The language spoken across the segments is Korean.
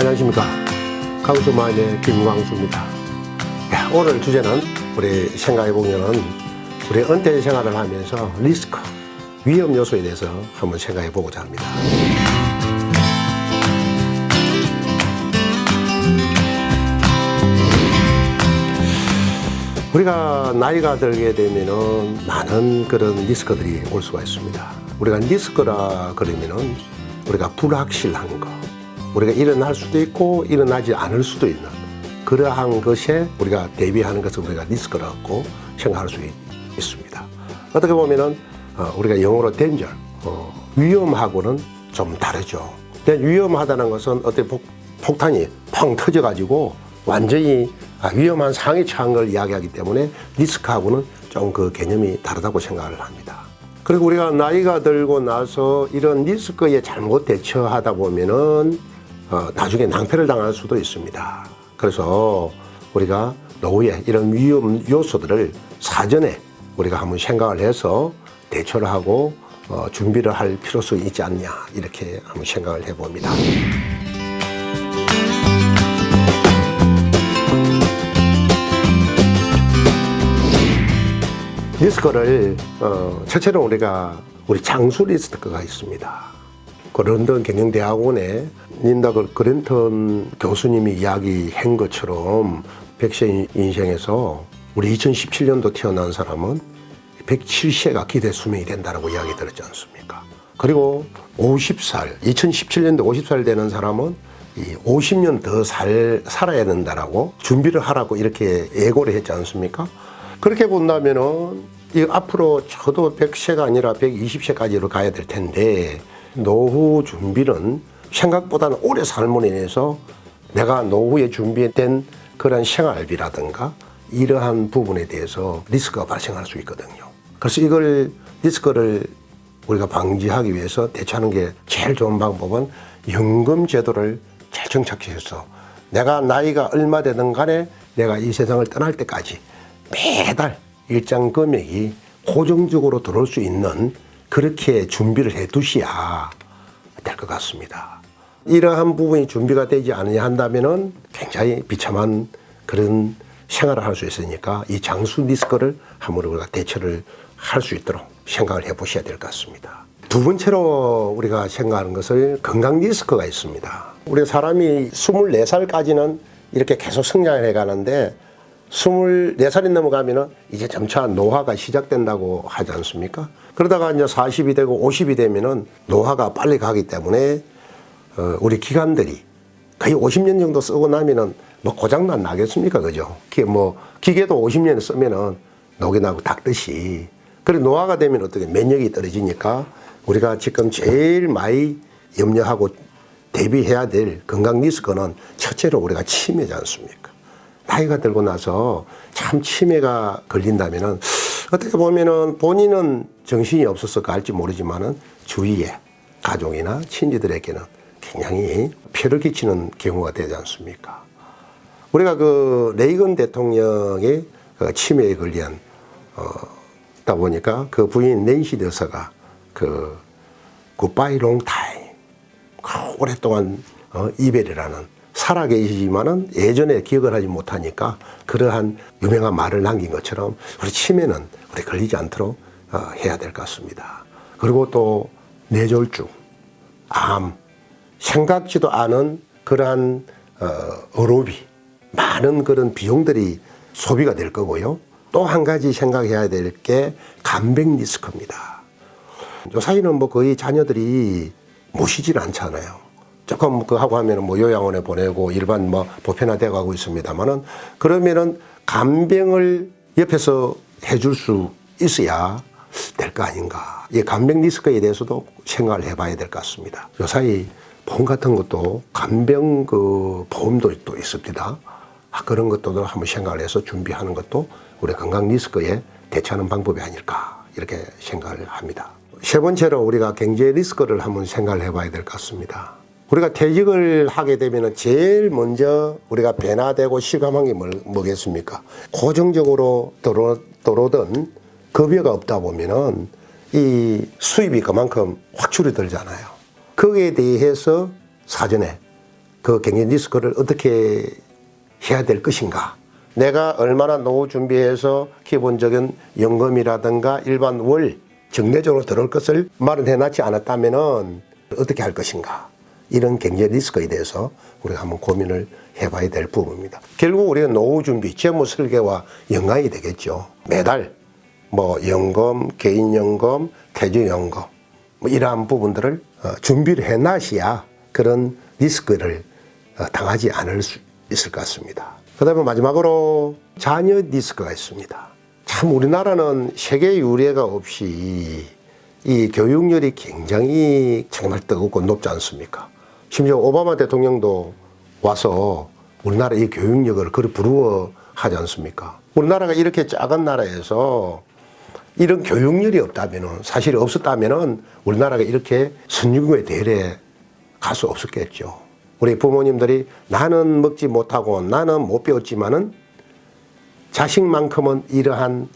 안녕하십니까. 강수마인의 김광수입니다. 야, 오늘 주제는 우리 생각해보면 우리 은퇴 생활을 하면서 리스크, 위험 요소에 대해서 한번 생각해보고자 합니다. 우리가 나이가 들게 되면은 많은 그런 리스크들이 올 수가 있습니다. 우리가 리스크라 그러면은 우리가 불확실한 거, 우리가 일어날 수도 있고 일어나지 않을 수도 있는 그러한 것에 우리가 대비하는 것을 우리가 리스크라고 생각할 수 있- 있습니다. 어떻게 보면은 어, 우리가 영어로 danger, 어, 위험하고는 좀 다르죠. 위험하다는 것은 폭, 폭탄이 펑 터져가지고 완전히 아, 위험한 상황에 처한 걸 이야기하기 때문에 리스크하고는 좀 그 개념이 다르다고 생각을 합니다. 그리고 우리가 나이가 들고 나서 이런 리스크에 잘못 대처하다 보면은 어, 나중에 낭패를 당할 수도 있습니다. 그래서 우리가 노후에 이런 위험 요소들을 사전에 우리가 한번 생각을 해서 대처를 하고 어, 준비를 할 필요성이 있지 않냐 이렇게 한번 생각을 해봅니다. 리스크를 어, 첫째로 우리가 우리 장수 리스크가 있습니다. 그 런던 경영대학원에 닌다글 그랜턴 교수님이 이야기한 것처럼 백세 인생에서 우리 2017년도 태어난 사람은 107세가 기대 수명이 된다라고 이야기 들었지 않습니까? 그리고 50살, 2017년도 50살 되는 사람은 이 50년 더 살, 살아야 된다라고 준비를 하라고 이렇게 예고를 했지 않습니까? 그렇게 본다면은 이 앞으로 저도 100세가 아니라 120세까지로 가야 될 텐데 노후 준비는 생각보다는 오래 삶으로 인해서 내가 노후에 준비된 그런 생활비라든가 이러한 부분에 대해서 리스크가 발생할 수 있거든요. 그래서 이걸 리스크를 우리가 방지하기 위해서 대처하는 게 제일 좋은 방법은 연금 제도를 잘 정착해서 내가 나이가 얼마 되든 간에 내가 이 세상을 떠날 때까지 매달 일정 금액이 고정적으로 들어올 수 있는 그렇게 준비를 해 두셔야 될 것 같습니다. 이러한 부분이 준비가 되지 않으냐 한다면은 굉장히 비참한 그런 생활을 할 수 있으니까 이 장수 리스크를 한번 우리가 대처를 할 수 있도록 생각을 해 보셔야 될 것 같습니다. 두 번째로 우리가 생각하는 것은 건강 리스크가 있습니다. 우리 사람이 24살까지는 이렇게 계속 성장을 해 가는데 24살이 넘어가면은 이제 점차 노화가 시작된다고 하지 않습니까? 그러다가 이제 40이 되고 50이 되면은 노화가 빨리 가기 때문에 어, 우리 기관들이 거의 50년 정도 쓰고 나면은 뭐 고장난 나겠습니까? 그죠? 기, 뭐 기계도 50년 쓰면은 녹이 나고 닦듯이 그래 노화가 되면 어떻게 면역이 떨어지니까 우리가 지금 제일 많이 염려하고 대비해야 될 건강 리스크는 첫째로 우리가 치매지 않습니까? 나이가 들고 나서 참 치매가 걸린다면은 어떻게 보면은 본인은 정신이 없어서 갈지 모르지만은 주위에 가족이나 친지들에게는 굉장히 폐를 끼치는 경우가 되지 않습니까? 우리가 그 레이건 대통령의 그 치매에 걸린 어다 보니까 그 부인 낸시 여사가 그 굿바이 롱 타임 오랫동안 어, 이별이라는 살아 계시지만은 예전에 기억을 하지 못하니까 그러한 유명한 말을 남긴 것처럼 우리 치매는 우리 걸리지 않도록 어, 해야 될 것 같습니다. 그리고 또 뇌졸중, 암, 생각지도 않은 그러한 어, 의료비, 많은 그런 비용들이 소비가 될 거고요. 또 한 가지 생각해야 될 게 간병 리스크입니다. 요사이는 뭐 거의 자녀들이 모시질 않잖아요. 조금 그 하고 하면은 뭐 요양원에 보내고 일반 뭐 보편화되어 가고 있습니다만은 그러면은 간병을 옆에서 해줄 수 있어야 될 거 아닌가. 이 간병 리스크에 대해서도 생각을 해봐야 될 것 같습니다. 요 사이 보험 같은 것도 간병 그 보험도 또 있습니다. 아, 그런 것도 한번 생각을 해서 준비하는 것도 우리 건강 리스크에 대처하는 방법이 아닐까 이렇게 생각을 합니다. 세 번째로 우리가 경제 리스크를 한번 생각을 해봐야 될 것 같습니다. 우리가 퇴직을 하게 되면 제일 먼저 우리가 변화되고 실감한 게 뭘- 뭐겠습니까? 고정적으로 들어, 들어오던 급여가 없다 보면은 이 수입이 그만큼 확 줄어들잖아요. 거기에 대해서 사전에 그 경제 리스크를 어떻게 해야 될 것인가. 내가 얼마나 노후 준비해서 기본적인 연금이라든가 일반 월 정례적으로 들어올 것을 마련해 놨지 않았다면은 어떻게 할 것인가. 이런 경제 리스크에 대해서 우리가 한번 고민을 해봐야 될 부분입니다. 결국 우리가 노후 준비, 재무 설계와 연관이 되겠죠. 매달 뭐 연금, 개인연금, 퇴직연금 뭐 이러한 부분들을 어, 준비를 해놔야 그런 리스크를 어, 당하지 않을 수 있을 것 같습니다. 그 다음에 마지막으로 자녀 리스크가 있습니다. 참 우리나라는 세계 유례가 없이 이 교육열이 굉장히 정말 뜨겁고 높지 않습니까? 심지어 오바마 대통령도 와서 우리나라 이 교육력을 그리 부러워하지 않습니까? 우리나라가 이렇게 작은 나라에서 이런 교육열이 없다면은 사실 없었다면은 우리나라가 이렇게 선진국의 대열에 갈 수 없었겠죠. 우리 부모님들이 나는 먹지 못하고 나는 못 배웠지만은 자식만큼은 이러한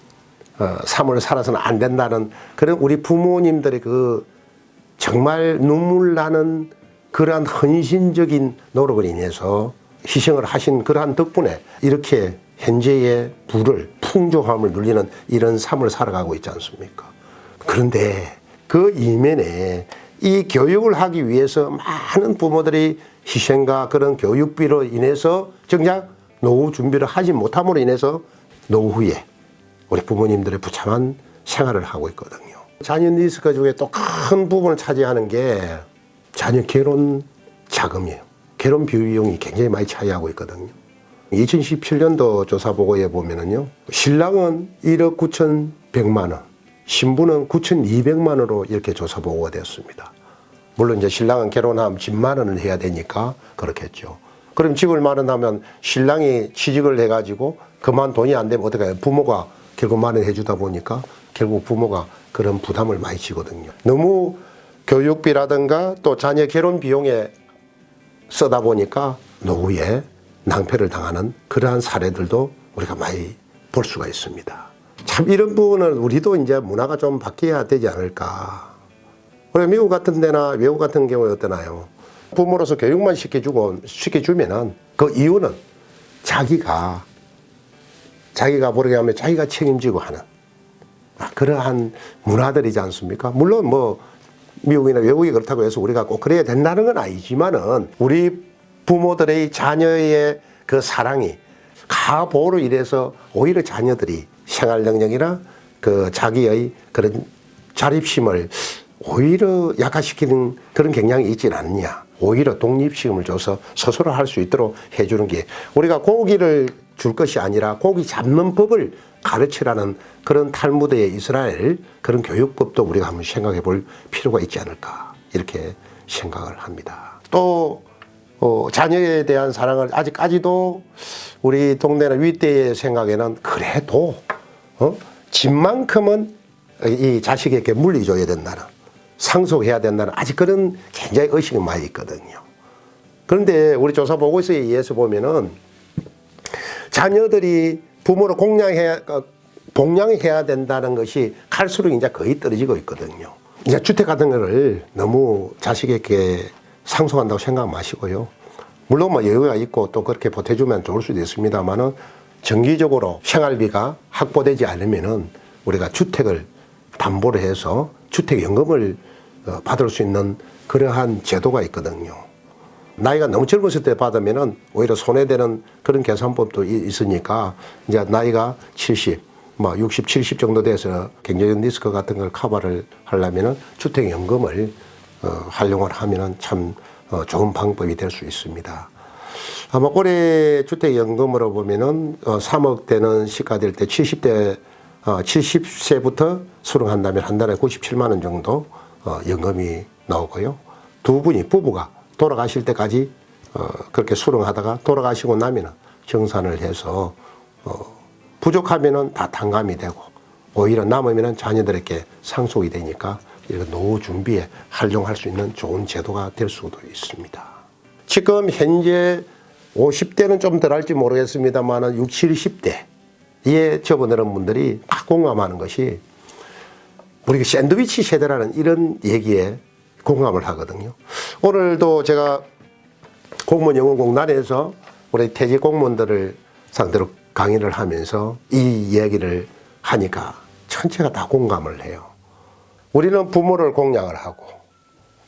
어, 삶을 살아서는 안 된다는 그런 우리 부모님들의 그 정말 눈물 나는 그러한 헌신적인 노력을 인해서 희생을 하신 그러한 덕분에 이렇게 현재의 부를 풍조함을 누리는 이런 삶을 살아가고 있지 않습니까? 그런데 그 이면에 이 교육을 하기 위해서 많은 부모들이 희생과 그런 교육비로 인해서 정작 노후 준비를 하지 못함으로 인해서 노후에 우리 부모님들의 부참한 생활을 하고 있거든요. 자녀 리스크 중에 또 큰 부분을 차지하는 게 자녀 결혼 자금이에요. 결혼 비용이 굉장히 많이 차이하고 있거든요. 2017년도 조사 보고에 보면은요, 신랑은 1억 9,100만 원, 신부는 9,200만 원으로 이렇게 조사 보고가 되었습니다. 물론 이제 신랑은 결혼하면 집 마련을 해야 되니까 그렇겠죠. 그럼 집을 마련하면 신랑이 취직을 해가지고 그만 돈이 안 되면 어떻게 해요? 부모가 결국 마련해 주다 보니까 결국 부모가 그런 부담을 많이 지거든요. 너무 교육비라든가 또 자녀 결혼 비용에 쓰다 보니까 노후에 낭패를 당하는 그러한 사례들도 우리가 많이 볼 수가 있습니다. 참 이런 부분을 우리도 이제 문화가 좀 바뀌어야 되지 않을까. 우리 미국 같은 데나 외국 같은 경우에 어떠나요? 부모로서 교육만 시켜주고 시켜주면은 그 이유는 자기가 자기가 모르게 하면 자기가 책임지고 하는 아, 그러한 문화들이지 않습니까? 물론 뭐 미국이나 외국이 그렇다고 해서 우리가 꼭 그래야 된다는 건 아니지만은 우리 부모들의 자녀의 그 사랑이 가보로 인해서 오히려 자녀들이 생활 능력이나 그 자기의 그런 자립심을 오히려 약화시키는 그런 경향이 있지는 않느냐. 오히려 독립심을 줘서 스스로 할 수 있도록 해주는 게 우리가 고기를 줄 것이 아니라 고기 잡는 법을 가르치라는 그런 탈무드의 이스라엘 그런 교육법도 우리가 한번 생각해 볼 필요가 있지 않을까 이렇게 생각을 합니다. 또 어, 자녀에 대한 사랑을 아직까지도 우리 동네나 윗대의 생각에는 그래도 어? 집만큼은 이 자식에게 물리줘야 된다는 상속해야 된다는 아직 그런 굉장히 의식이 많이 있거든요. 그런데 우리 조사 보고서에 의해서 보면은 자녀들이 부모를 공양해야 어, 봉양해야 된다는 것이 갈수록 이제 거의 떨어지고 있거든요. 이제 주택 같은 거를 너무 자식에게 상속한다고 생각 마시고요. 물론 뭐 여유가 있고 또 그렇게 보태주면 좋을 수도 있습니다만은 정기적으로 생활비가 확보되지 않으면은 우리가 주택을 담보를 해서 주택연금을 어, 받을 수 있는 그러한 제도가 있거든요. 나이가 너무 젊었을 때 받으면은 오히려 손해되는 그런 계산법도 이- 있으니까 이제 나이가 70, 뭐 60, 70 정도 돼서 경제적 리스크 같은 걸 커버를 하려면은 주택연금을 어, 활용을 하면은 참 어, 좋은 방법이 될 수 있습니다. 아마 올해 주택연금으로 보면은 어, 3억 되는 시가될 때 70대 어, 70세부터 수령한다면 한 달에 97만 원 정도 어, 연금이 나오고요. 두 분이 부부가 돌아가실 때까지 어, 그렇게 수령하다가 돌아가시고 나면은 정산을 해서 어, 부족하면은 다 탕감이 되고 오히려 남으면은 자녀들에게 상속이 되니까 이런 노후 준비에 활용할 수 있는 좋은 제도가 될 수도 있습니다. 지금 현재 50대는 좀 덜 할지 모르겠습니다만은 60, 70대에 접어드는 분들이 다 공감하는 것이 우리가 샌드위치 세대라는 이런 얘기에 공감을 하거든요. 오늘도 제가 공무원 영어공단에서 우리 퇴직 공무원들을 상대로 강의를 하면서 이 이야기를 하니까 전체가 다 공감을 해요. 우리는 부모를 공양을 하고,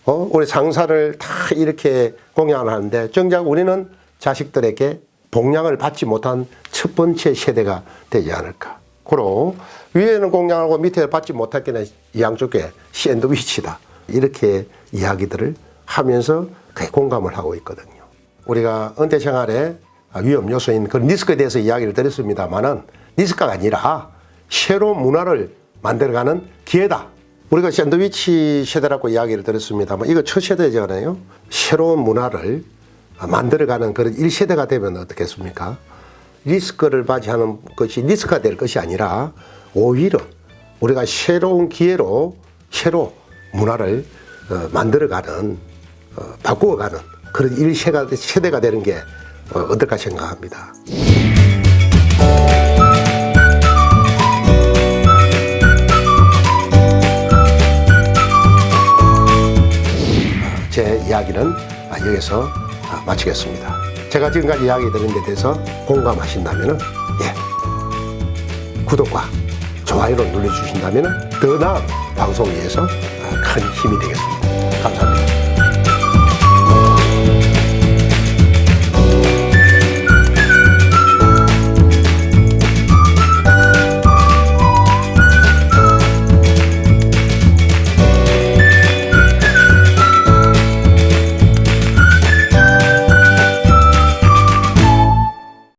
어? 우리 상사를 다 이렇게 공양을 하는데, 정작 우리는 자식들에게 봉양을 받지 못한 첫 번째 세대가 되지 않을까. 그로 위에는 공양하고 밑에 받지 못했기는 양쪽에 샌드위치다. 이렇게 이야기들을 하면서 공감을 하고 있거든요. 우리가 은퇴 생활에 위험 요소인 그 리스크에 대해서 이야기를 드렸습니다만은 리스크가 아니라 새로운 문화를 만들어가는 기회다. 우리가 샌드위치 세대라고 이야기를 드렸습니다만 이거 첫 세대잖아요. 새로운 문화를 만들어가는 그런 1세대가 되면 어떻겠습니까? 리스크를 맞이하는 것이 리스크가 될 것이 아니라 오히려 우리가 새로운 기회로 새로 문화를 어, 만들어가는 어, 바꾸어가는 그런 1세가 세대가 되는 게 어, 어떨까 생각합니다. 제 이야기는 아, 여기서 아, 마치겠습니다. 제가 지금까지 이야기 드린 데 대해서 공감하신다면 예, 구독과 좋아요를 눌러주신다면 더 나은 방송 위해서 아, 큰 힘이 되겠습니다. 감사합니다.